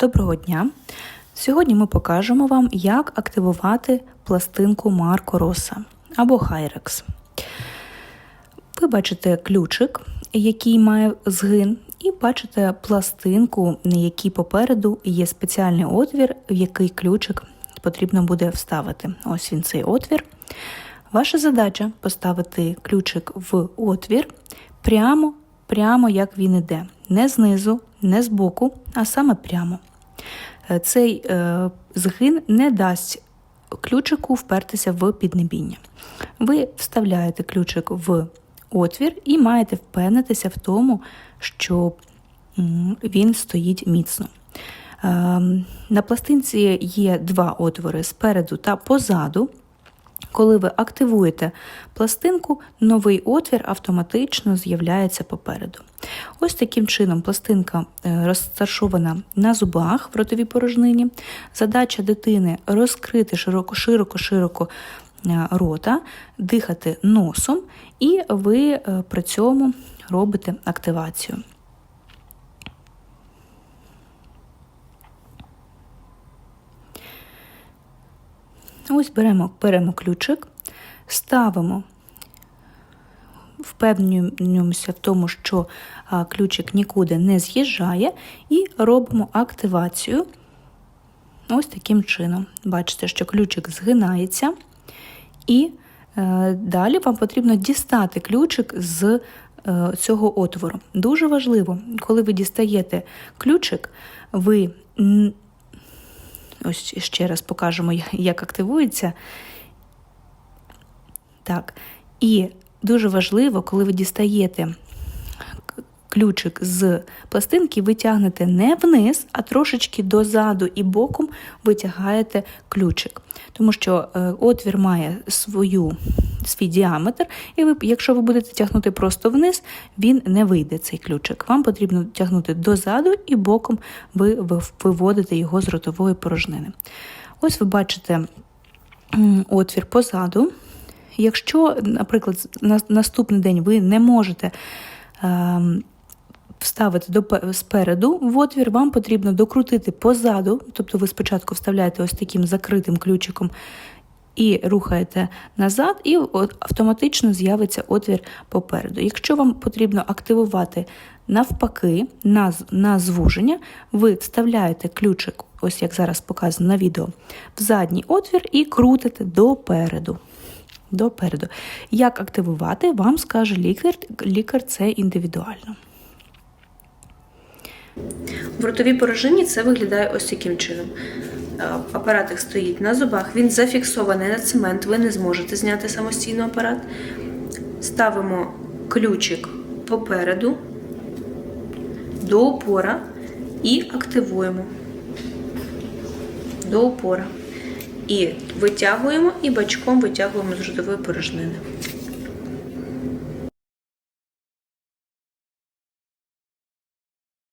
Доброго дня! Сьогодні ми покажемо вам, як активувати пластинку Марко Роса або Hyrex. Ви бачите ключик, який має згин, і бачите пластинку, на якій попереду є спеціальний отвір, в який ключик потрібно буде вставити. Ось він цей отвір. Ваша задача поставити ключик в отвір прямо, прямо як він іде. Не знизу, не збоку, а саме прямо. Е, Цей е, згин не дасть ключику впертися в піднебіння. Ви вставляєте ключик в отвір і маєте впевнитися в тому, що він стоїть міцно. Е, На пластинці є два отвори спереду та позаду. Коли ви активуєте пластинку, новий отвір автоматично з'являється попереду. Ось таким чином пластинка е, розташована на зубах в ротовій порожнині. Задача дитини розкрити широко-широко-широко е, рота, дихати носом, і ви е, при цьому робите активацію. Ось беремо, беремо ключик, ставимо, впевнюємося в тому, що ключик нікуди не з'їжджає, і робимо активацію. Ось таким чином. Бачите, що ключик згинається, і е, далі вам потрібно дістати ключик з е, цього отвору. Дуже важливо, коли ви дістаєте ключик, ви Ось ще раз покажемо, як активується. Так. І дуже важливо, коли ви дістаєте ключик з пластинки, ви тягнете не вниз, а трошечки дозаду і боком витягаєте ключик. Тому що е, отвір має свою, свій діаметр, і ви, якщо ви будете тягнути просто вниз, він не вийде цей ключик. Вам потрібно тягнути дозаду і боком ви виводите його з ротової порожнини. Ось ви бачите отвір позаду. Якщо, наприклад, на наступний день ви не можете ем, вставити до спереду в отвір, вам потрібно докрутити позаду, тобто ви спочатку вставляєте ось таким закритим ключиком і рухаєте назад, і автоматично з'явиться отвір попереду. Якщо вам потрібно активувати навпаки на, на звуження, ви вставляєте ключик, ось як зараз показано на відео, в задній отвір і крутите допереду. Допереду. Як активувати, вам скаже лікар, лікар це індивідуально. В ротовій порожині це виглядає ось таким чином. Апаратик стоїть на зубах, він зафіксований на цемент, ви не зможете зняти самостійно апарат. Ставимо ключик попереду до опора і активуємо до опора. І витягуємо, і бачком витягуємо з ротової порожнини.